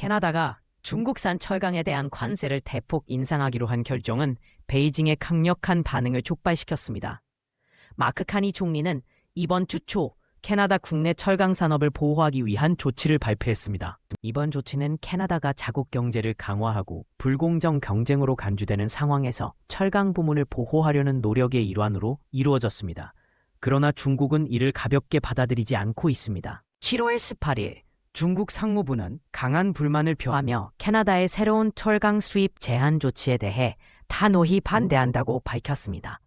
캐나다가 중국산 철강에 대한 관세를 대폭 인상하기로 한 결정은 베이징의 강력한 반응을 촉발시켰습니다. 마크 카니 총리는 이번 주 초 캐나다 국내 철강 산업을 보호하기 위한 조치를 발표했습니다. 이번 조치는 캐나다가 자국 경제를 강화하고 불공정 경쟁으로 간주되는 상황에서 철강 부문을 보호하려는 노력의 일환으로 이루어졌습니다. 그러나 중국은 이를 가볍게 받아들이지 않고 있습니다. 7월 18일 중국 상무부는 강한 불만을 표하며 캐나다의 새로운 철강 수입 제한 조치에 대해 단호히 반대한다고 밝혔습니다.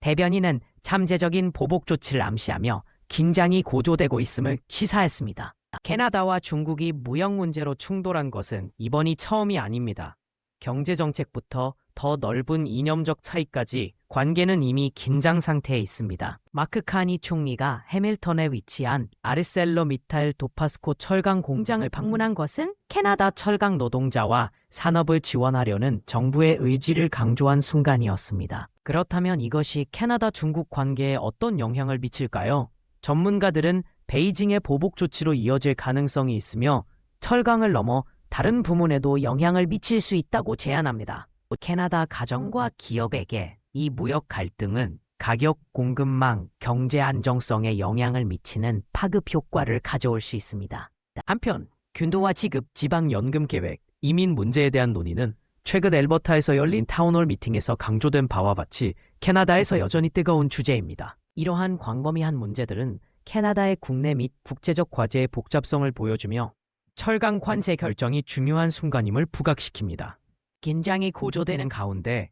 대변인은 잠재적인 보복 조치를 암시하며 긴장이 고조되고 있음을 시사했습니다. 캐나다와 중국이 무역 문제로 충돌한 것은 이번이 처음이 아닙니다. 경제 정책부터 더 넓은 이념적 차이까지 관계는 이미 긴장 상태에 있습니다. 마크 카니 총리가 해밀턴에 위치한 아르셀로미탈 도파스코 철강 공장을 방문한 것은 캐나다 철강 노동자와 산업을 지원하려는 정부의 의지를 강조한 순간이었습니다. 그렇다면 이것이 캐나다 중국 관계에 어떤 영향을 미칠까요? 전문가들은 베이징의 보복 조치로 이어질 가능성이 있으며 철강을 넘어 다른 부문에도 영향을 미칠 수 있다고 제안합니다. 캐나다 가정과 기업에게 이 무역 갈등은 가격 공급망 경제 안정성에 영향을 미치는 파급 효과를 가져올 수 있습니다. 한편 균도와 지급 지방 연금 계획 이민 문제에 대한 논의는 최근 엘버타에서 열린 타운홀 미팅에서 강조된 바와 같이 캐나다에서 여전히 뜨거운 주제입니다. 이러한 광범위한 문제들은 캐나다의 국내 및 국제적 과제의 복잡성을 보여주며 철강 관세 결정이 중요한 순간임을 부각시킵니다. 긴장이 고조되는 가운데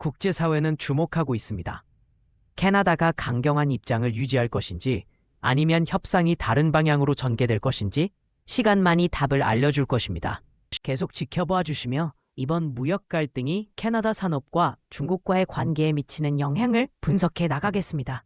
국제사회는 주목하고 있습니다. 캐나다가 강경한 입장을 유지할 것인지 아니면 협상이 다른 방향으로 전개될 것인지 시간만이 답을 알려줄 것입니다. 계속 지켜봐 주시며 이번 무역 갈등이 캐나다 산업과 중국과의 관계에 미치는 영향을 분석해 나가겠습니다.